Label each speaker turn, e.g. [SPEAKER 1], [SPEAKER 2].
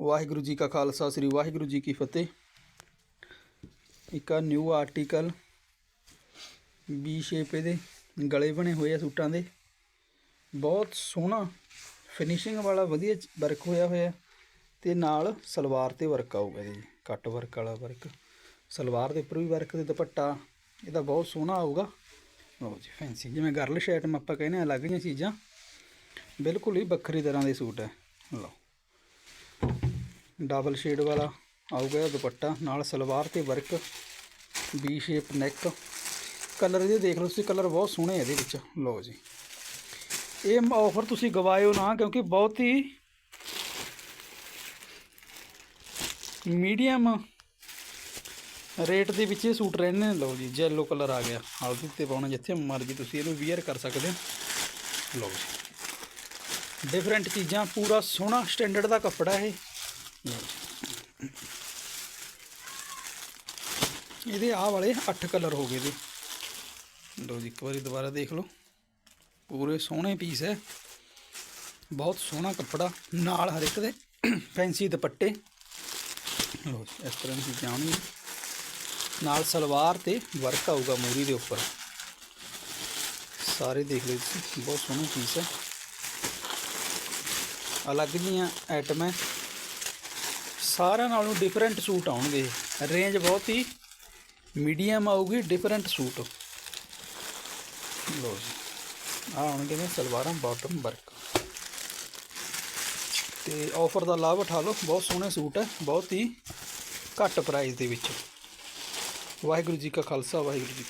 [SPEAKER 1] ਵਾਹਿਗੁਰੂ ਜੀ ਕਾ ਖਾਲਸਾ, ਸ੍ਰੀ ਵਾਹਿਗੁਰੂ ਜੀ ਕੀ ਫਤਿਹ। ਇੱਕ ਆ ਨਿਊ ਆਰਟੀਕਲ ਵੀ ਸ਼ੇਪ ਇਹਦੇ, ਗਲੇ ਬਣੇ ਹੋਏ ਆ ਸੂਟਾਂ ਦੇ। ਬਹੁਤ ਸੋਹਣਾ ਫਿਨਿਸ਼ਿੰਗ ਵਾਲਾ ਵਧੀਆ ਵਰਕ ਹੋਇਆ ਹੋਇਆ। ਤੇ ਨਾਲ ਸਲਵਾਰ ਤੇ ਵਰਕ ਆਊਗਾ ਜੀ ਕੱਟ ਵਰਕ ਵਾਲਾ ਵਰਕ ਸਲਵਾਰ ਦੇ ਉੱਪਰ ਵੀ ਵਰਕ ਤੇ ਦੁਪੱਟਾ, ਇਹਦਾ ਬਹੁਤ ਸੋਹਣਾ ਆਊਗਾ। ਲਓ ਜੀ ਫੈਂਸੀ ਜਿਵੇਂ ਗਰਲਿਸ਼ ਆਈਟਮ ਆਪਾਂ ਕਹਿੰਦੇ ਆ, ਅਲੱਗ ਜਿਹੀਆਂ ਚੀਜ਼ਾਂ। ਬਿਲਕੁਲ ਹੀ ਵੱਖਰੀ ਤਰ੍ਹਾਂ ਦੇ ਸੂਟ ਹੈ। ਲਓ। ਡਬਲ ਸ਼ੇਡ ਵਾਲਾ ਆਊਗਾ ਇਹ ਦੁਪੱਟਾ, ਨਾਲ ਸਲਵਾਰ ਤੇ ਵਰਕ ਵੀ ਸ਼ੇਪ ਨੈਕ ਕਲਰ ਇਹਦੇ ਦੇਖ ਲਓ ਤੁਸੀਂ, ਕਲਰ ਬਹੁਤ ਸੋਹਣੇ ਇਹਦੇ ਵਿੱਚ। ਲਓ ਜੀ। ਇਹ ਆਫਰ ਤੁਸੀਂ ਗਵਾਇਓ ਨਾ, ਕਿਉਂਕਿ ਬਹੁਤ ਹੀ ਮੀਡੀਅਮ ਰੇਟ ਦੇ ਵਿੱਚ ਇਹ ਸੂਟ ਰਹਿੰਦੇ ਨੇ। ਲਓ ਜੀ ਜੈਲੋ ਕਲਰ ਆ ਗਿਆ। ਹਲਦੀ ਤੇ ਪਾਉਣਾ, ਜਿੱਥੇ ਮਰਜ਼ੀ ਤੁਸੀਂ ਇਹਨੂੰ ਵੀਅਰ ਕਰ ਸਕਦੇ ਹੋ। ਲਓ ਜੀ। ਡਿਫਰੈਂਟ ਚੀਜ਼ਾਂ, ਪੂਰਾ ਸੋਹਣਾ ਸਟੈਂਡਰਡ ਦਾ ਕੱਪੜਾ ਇਹ। ਇਹਦੇ ਆਹ ਵਾਲੇ 8 ਕਲਰ ਹੋ ਗਏ ਦੇ ਲਓ ਜੀ, ਇੱਕ ਵਾਰੀ ਦੁਬਾਰਾ ਦੇਖ ਲਓ। ਪੂਰੇ ਸੋਹਣੇ ਪੀਸ ਹੈ। ਬਹੁਤ ਸੋਹਣਾ ਕੱਪੜਾ, ਨਾਲ ਹਰ ਇੱਕ ਦੇ ਫੈਂਸੀ ਦੁਪੱਟੇ। ਲਓ ਇਸ ਤਰ੍ਹਾਂ ਦੀ ਚੀਜ਼ਾਂ ਨਾਲ ਸਲਵਾਰ ਤੇ ਵਰਕ ਆਊਗਾ ਮੂਰੀ ਦੇ ਉੱਪਰ। ਸਾਰੇ ਦੇਖ ਲਓ ਤੁਸੀਂ ਬਹੁਤ ਸੋਹਣਾ ਪੀਸ ਹੈ। ਅਲੱਗ ਜੀਆਂ ਆਈਟਮਾਂ ਸਾਰਿਆਂ ਨਾਲੋਂ ਡਿਫਰੈਂਟ ਸੂਟ ਆਉਣਗੇ। ਰੇਂਜ ਬਹੁਤ ਹੀ ਮੀਡੀਅਮ ਆਊਗੀ ਡਿਫਰੈਂਟ ਸੂਟ ਲੋ ਜੀ ਆ ਆਉਣਗੇ ਨੇ ਸਲਵਾਰਾਂ ਬਾਟਮ ਵਰਕ ਤੇ ਆਫਰ ਦਾ ਲਾਭ ਉਠਾ ਲਓ, ਬਹੁਤ ਸੋਹਣੇ ਸੂਟ ਹੈ, ਬਹੁਤ ਹੀ ਘੱਟ ਪ੍ਰਾਈਸ ਦੇ ਵਿੱਚ। ਵਾਹਿਗੁਰੂ ਜੀ ਕਾ ਖਾਲਸਾ, ਵਾਹਿਗੁਰੂ ਜੀ